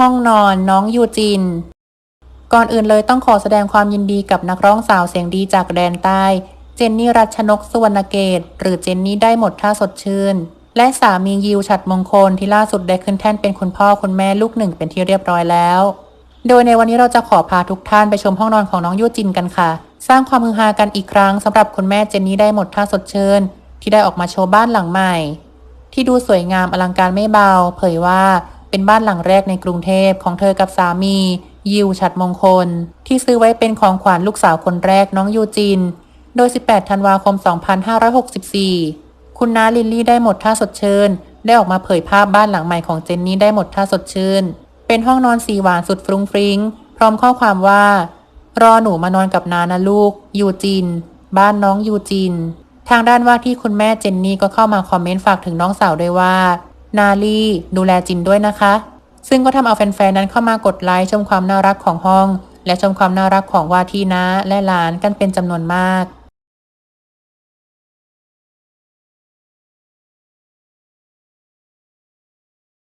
ห้องนอนน้องยูจิน ก่อนอื่นเลยต้องขอแสดงความยินดีกับนักร้องสาวเสียงดีจากแดนใต้ เจนนี่รัชนกสุวรรณเกต หรือเจนนี่ได้หมดท่าสดชื่น และสามียิวฉัดมงคลที่ล่าสุดได้ขึ้นแท่นเป็นคุณพ่อคุณแม่ลูกหนึ่งเป็นที่เรียบร้อยแล้ว โดยในวันนี้เราจะขอพาทุกท่านไปชมห้องนอนของน้องยูจินกันค่ะ สร้างความฮือฮากันอีกครั้งสำหรับคุณแม่เจนนี่ได้หมดท่าสดชื่นที่ได้ออกมาโชว์บ้านหลังใหม่ ที่ดูสวยงามอลังการไม่เบา เผยว่า เป็นบ้านหลังแรกในกรุงเทพของเธอกับสามี ยิวฉัดมงคล ที่ซื้อไว้เป็นของขวัญลูกสาวคนแรกน้องยูจิน โดย 18 ธันวาคม 2564 คุณน้าลิลลี่ได้หมดท่าสดชื่น ได้ออกมาเผยภาพบ้านหลังใหม่ของเจนนี่ได้หมดท่าสดชื่น เป็นห้องนอนสีหวานสุดฟรุ้งฟริ้ง พร้อมข้อความว่า รอหนูมานอนกับนานะลูก ยูจิน บ้านน้องยูจินทางด้านว่าที่คุณแม่เจนนี่ก็เข้ามาคอมเมนต์ฝากถึงน้องสาวด้วยว่า นาลีดูแลจินด้วยนะคะ ซึ่งก็ทำเอาแฟนๆนั้นเข้ามากดไลค์ชมความน่ารักของห้อง และชมความน่ารักของว่าที่น้าและหลานกันเป็นจำนวนมาก